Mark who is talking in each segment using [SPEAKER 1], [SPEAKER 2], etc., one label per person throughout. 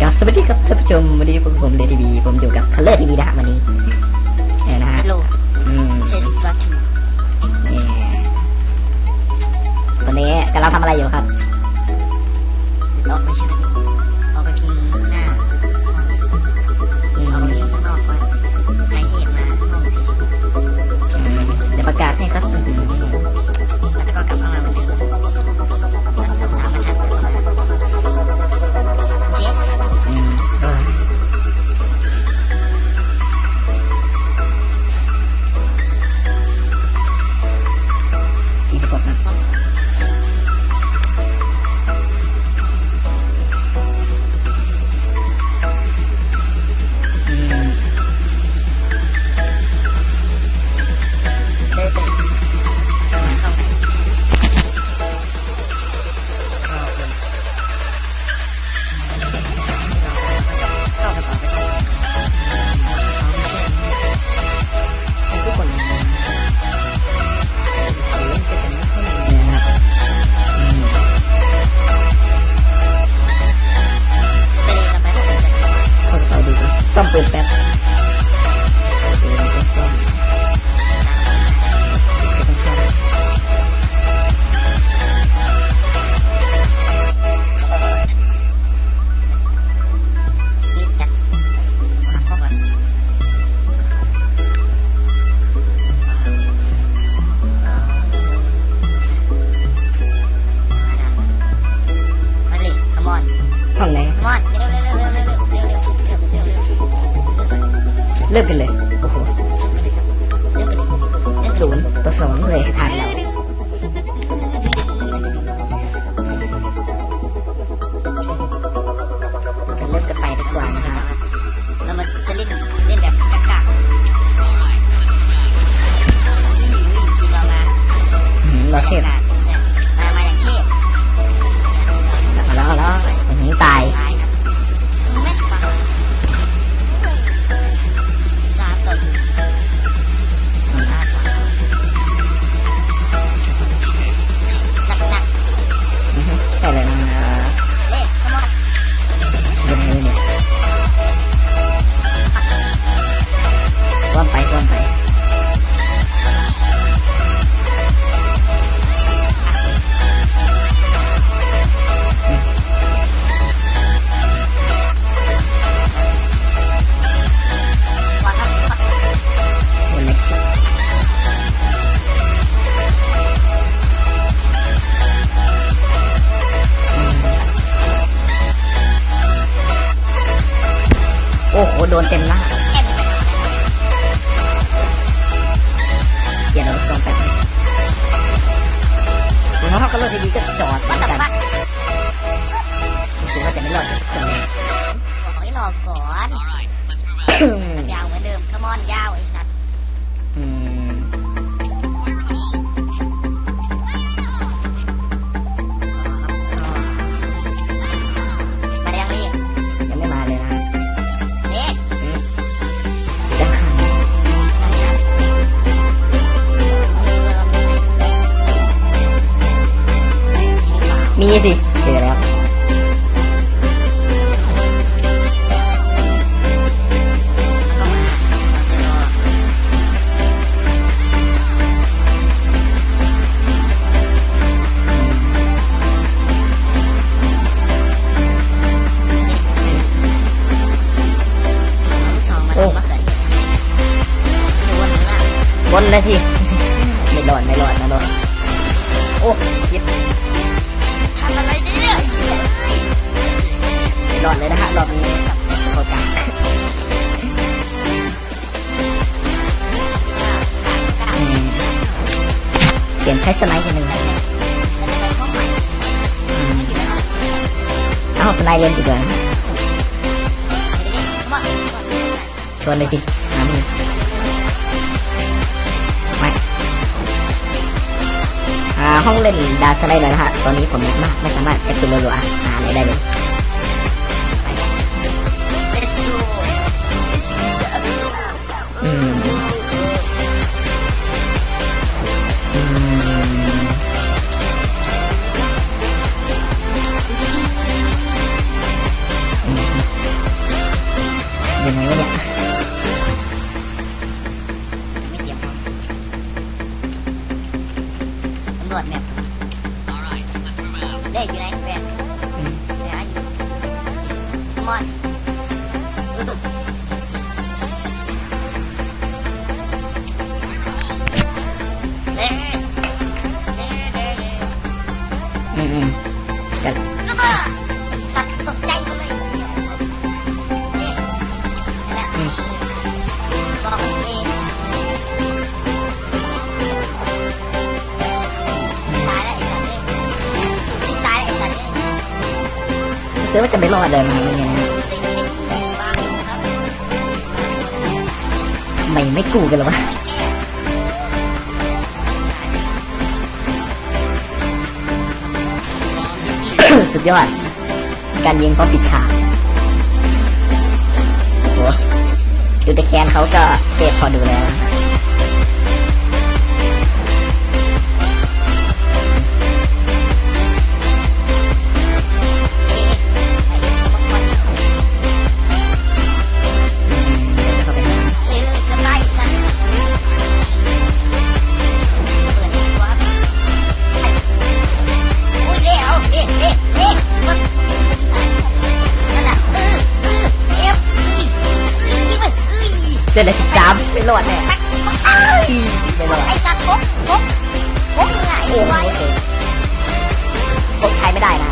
[SPEAKER 1] ครับสวัสดีครับท่านผู้ชมวันนี้พวกผมเลทีวีผมอยู่กับคัลเลอร์ทีวีนะฮะวันนี้เนี่ยนะฮะ
[SPEAKER 2] Hello,
[SPEAKER 1] อืม
[SPEAKER 2] test one two.
[SPEAKER 1] นี่วันนี้กำลังทำอะไรอยู่ครับ
[SPEAKER 2] ออกไปใช่ไหมออกไปพิมพ์หน้า
[SPEAKER 1] อืม
[SPEAKER 2] ออกไปพิมพ์ข้างนอกว่าใครที่เห็นมาห้องสี่สิบ
[SPEAKER 1] เดี๋ยวประกาศให้ครับอืม
[SPEAKER 2] โอ้
[SPEAKER 1] โหโดนเต็มหน้า
[SPEAKER 2] แอบไป
[SPEAKER 1] เปลี่ยนรถซองแป๊บนึงแล้วเขาก็รถดีๆก็จอดเหมื
[SPEAKER 2] ว่า
[SPEAKER 1] อน
[SPEAKER 2] แต่
[SPEAKER 1] กัน
[SPEAKER 2] ว่า
[SPEAKER 1] ถึงว่าจะไม่รอดทุกคนเลย
[SPEAKER 2] บอกให้รอก่อนมันยาวเหมือนเดิม come on ยาวไอ้สัตว์ น
[SPEAKER 1] เลยสิไม่รอดไม่รอดไม่รอดโอ้ยิบ
[SPEAKER 2] ทำอะไรเนี่ย
[SPEAKER 1] ไม่รอดเลยนะฮะรอบนี้เขาจับอืมเปลี่ยนใช้สไนด์กันหนึ่งอืมเอ้าสไนด์เล่นดีกว่าชวนเลยสิ ห้องเล่นดาสไลด์เลยนะฮะตอนนี้ผมแม็กมากไม่สามารถแอดตัวรัวๆหาอะไรได้เลย อืมอืม
[SPEAKER 2] ก็บ้าไอ้สัตว์ตกใจหมดเลยเนี่ยใช่แล้ว
[SPEAKER 1] อืม
[SPEAKER 2] บอกเองตายแล้วไอ้สัตว์ไอ้ตายแล้วไอ้สัตว์ไม่
[SPEAKER 1] เคยว่าจะไม่รอดเลยมายังไงนะ
[SPEAKER 2] ตีนี่
[SPEAKER 1] ไม่กูกันหรอวะ สุดยอด การยิงก็ปิดฉากโอ้โหดูแต่แคนเขาก็เทพพอดูแล้ว ยเจ
[SPEAKER 2] อเล
[SPEAKER 1] ยสิบสามไม่รอดแน่
[SPEAKER 2] ตักเอ้ย
[SPEAKER 1] ไม่รอด
[SPEAKER 2] ไอ้สัตว์พกพกพกยังไง
[SPEAKER 1] โอ้โห
[SPEAKER 2] ไว้
[SPEAKER 1] พกใช้ไม่ได้นะ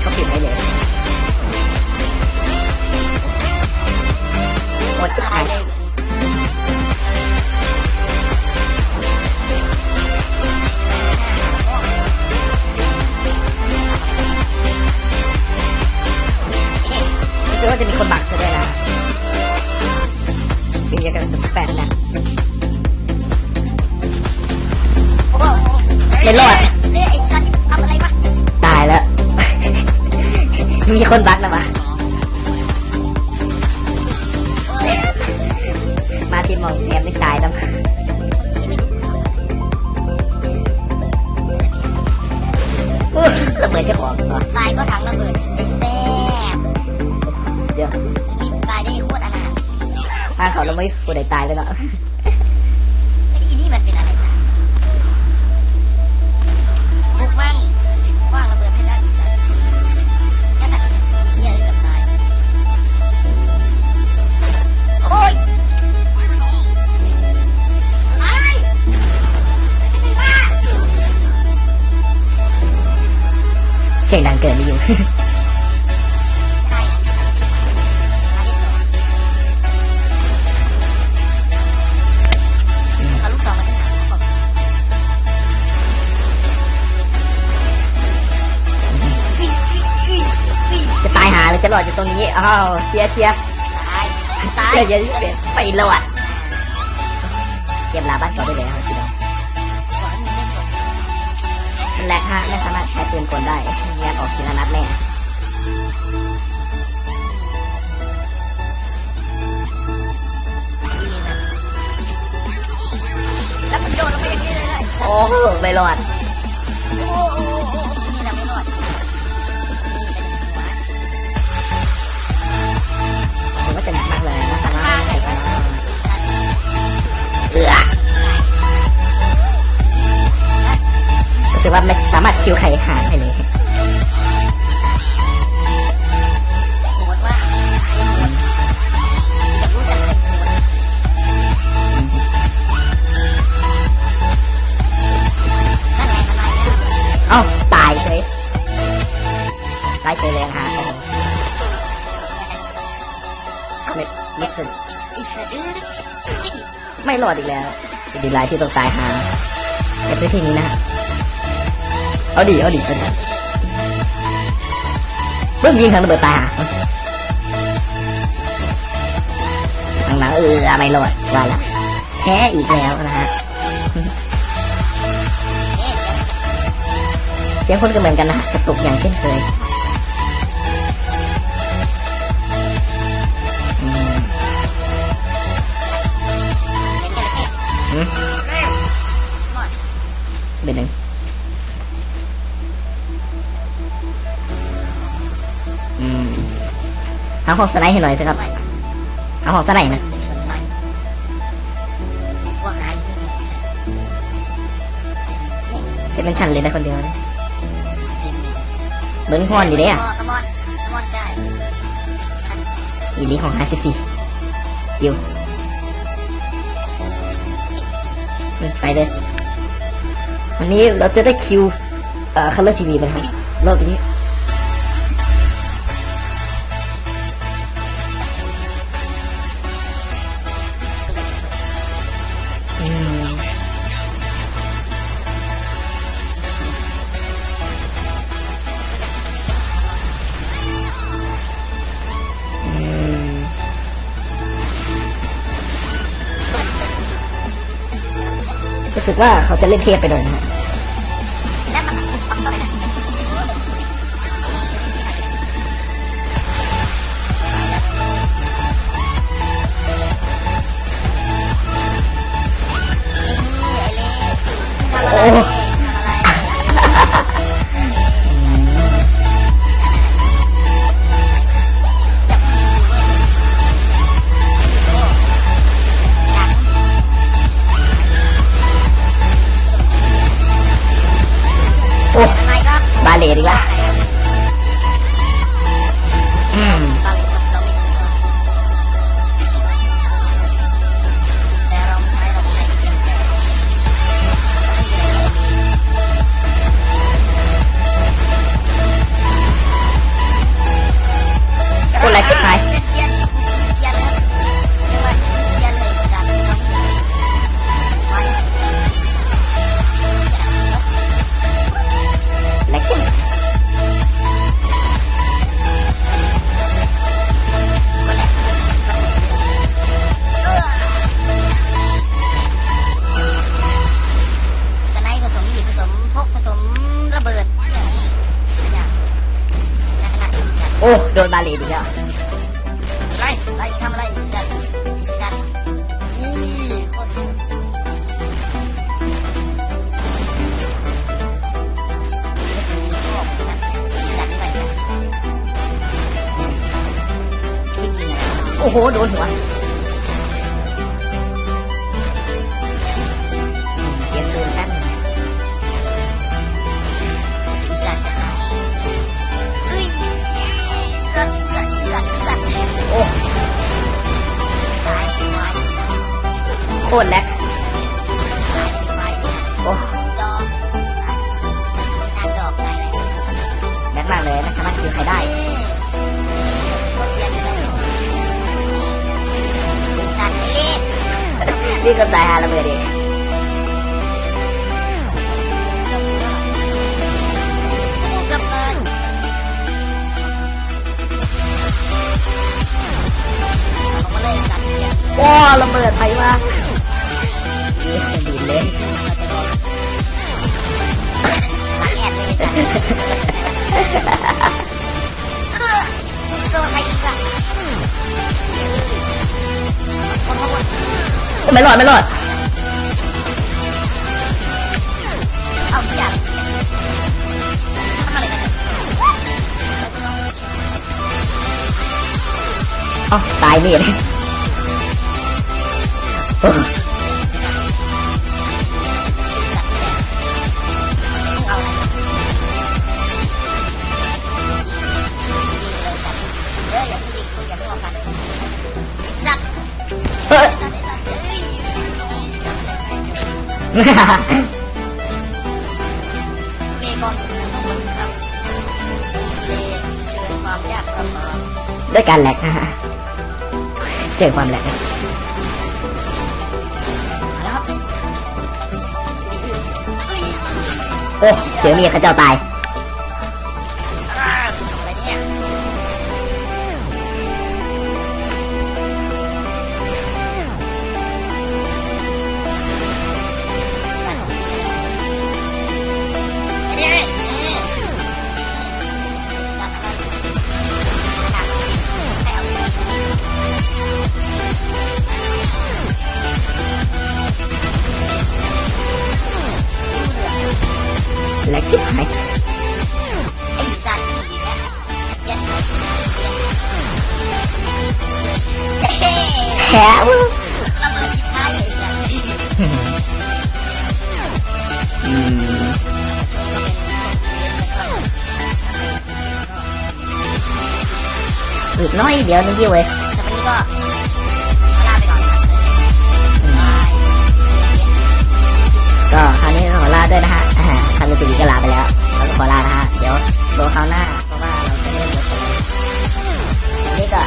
[SPEAKER 1] เขาปิดไว้เลยหมด
[SPEAKER 2] ตายเลยเอ๊ะ
[SPEAKER 1] รู้สึกว่าจะมีคนบั อระ
[SPEAKER 2] เบิ
[SPEAKER 1] ดเจะของเหรอ
[SPEAKER 2] ตายก็ถังระเบิดไอ้แซ่บ
[SPEAKER 1] เดี๋ยว
[SPEAKER 2] นี่ตายได้โคตรอนาถ
[SPEAKER 1] ถ้าเขาเราไม่กูได้ตายแล้วเนาะ เสียงดังเกินไม่อยู่
[SPEAKER 2] ได้มาดิเอาลูกซองมาที่หางบอกวิ่งวิ่งวิ่งวิ่ง
[SPEAKER 1] จะตายหาเลยจะรอดอยู่ตรงนี้อ้าวเชียร์เชียร์
[SPEAKER 2] ตายตาย
[SPEAKER 1] เชียร์เชียร์ที่เป็นไปรอดเกมลาบ้านก่อนได้เลยครับ นั่
[SPEAKER 2] น
[SPEAKER 1] แหละฮะไม่สามารถใช้ปืนกลได้งานออกทีละนัดแน่
[SPEAKER 2] ดีนะแล้วมันโยนลงไปอย่างนี้เลยนะไอ้สัส
[SPEAKER 1] โอ้โหไม่รอด
[SPEAKER 2] โอ้โหโอ้โหโอ้โหนี่แหละไม่รอดนี่เป็นหัว
[SPEAKER 1] ผมว่าจะหนักมากเลยนะสามารถ
[SPEAKER 2] ฆ่าใคร
[SPEAKER 1] ใช้
[SPEAKER 2] วะ
[SPEAKER 1] กัน
[SPEAKER 2] ไอ้สัส
[SPEAKER 1] เอือาไม่สามารถคิวใครหาได้เลย
[SPEAKER 2] โหดว่าใครโหดอยากรู้จักใครโหดนั่นไงมันมาแล้ว
[SPEAKER 1] เอ้าตายเลยตายเฉยเลยฮะโอ้โหไม่ไม่ถึง
[SPEAKER 2] ไม่
[SPEAKER 1] รอดอีกแล้วเป็นดีไลน์ที่ต้องตายหาในพื้นที่นี้นะฮะ เอาดิเอาดิเอาดิเพิ่งยิงทางระเบิดตายหาทางหลังเออไม่รอดว่าละแพ้อีกแล้วนะฮะ
[SPEAKER 2] เอ๊ะ
[SPEAKER 1] เสียงคนก็เหมือนกันนะกระตุกอย่างเช่นเคยอืม
[SPEAKER 2] เล่นกันเเอ๊ะหมด
[SPEAKER 1] เป็นหนึ่งอืมหาของสไนด์ให้หน่อยสิครับ
[SPEAKER 2] ไม่
[SPEAKER 1] หาของสไนด์
[SPEAKER 2] ไม่
[SPEAKER 1] นะ
[SPEAKER 2] มีสไนด์ว่าหายไม่มี
[SPEAKER 1] จะเป็นชั้นเลยนะคนเดียวนะ
[SPEAKER 2] จริง
[SPEAKER 1] เบิ้งฮอนอยู่เลยอะ
[SPEAKER 2] ขมอนขมอนได้
[SPEAKER 1] อีนี้ของห้าสิบสี่อยู่อืมไปเลยวันนี้เราจะได้คิวเอ่อคัลเลอร์ทีวีไปครับรอบนี้ รู้สึกว่าเขาจะเล่นเทพไปหน่อยนะฮะ
[SPEAKER 2] แครับ
[SPEAKER 1] บาเลดีกว่
[SPEAKER 2] ห
[SPEAKER 1] โดนหัวเกมโดนกัน
[SPEAKER 2] สัตว์จะหายเฮ้ยสัตว์สัตว์สัตว์สัตว์
[SPEAKER 1] โอ้
[SPEAKER 2] ตายตาย
[SPEAKER 1] โคตรแลก
[SPEAKER 2] ตายตายสัตว์
[SPEAKER 1] โอ้
[SPEAKER 2] ดอกนางดอกเลย
[SPEAKER 1] แล็กมากเลยนะสามารถคิวใครได้
[SPEAKER 2] นี่ก็
[SPEAKER 1] ตายฮาระเบิดเอง
[SPEAKER 2] กลับมาเอามาเลยสัตว์เนี่ย
[SPEAKER 1] โอ้ระเบิดไปมากนี่ดีเลย
[SPEAKER 2] เราจะโดนหลังแอบเลยสัตว์เออโดนใครอีกอะคนเขาหมด
[SPEAKER 1] ไม่รอดไม่รอด
[SPEAKER 2] เอาทุกอย่างทำอะไรกันเนี่ย
[SPEAKER 1] อ๋อตายนี่เลย
[SPEAKER 2] เม
[SPEAKER 1] ย์
[SPEAKER 2] กองทุนทั้งหมดครับเลเจอความยากลำบาก
[SPEAKER 1] ด้วยการแหลกนะฮะเจอความแหลกนะ
[SPEAKER 2] มาแล้วครับเอ้ย
[SPEAKER 1] โอ้เจอเมียข้าเจ้าตาย
[SPEAKER 2] ชิบหายไอ้สัตว์แถว
[SPEAKER 1] อีกน้อย
[SPEAKER 2] เดี๋ย
[SPEAKER 1] วนึงเดียวเว้ย
[SPEAKER 2] แต่วันนี้ก็ลาไปก่อนครับ
[SPEAKER 1] ก็คราวนี้ขอลาด้วยนะฮะ อ่าคารุจิก็ลาไปแล้วเราก็ขอลานะฮะ เดี๋ยวโดนคราวหน้า เพราะว่าเราจะเล่นเยกกันแล้วนี่ก็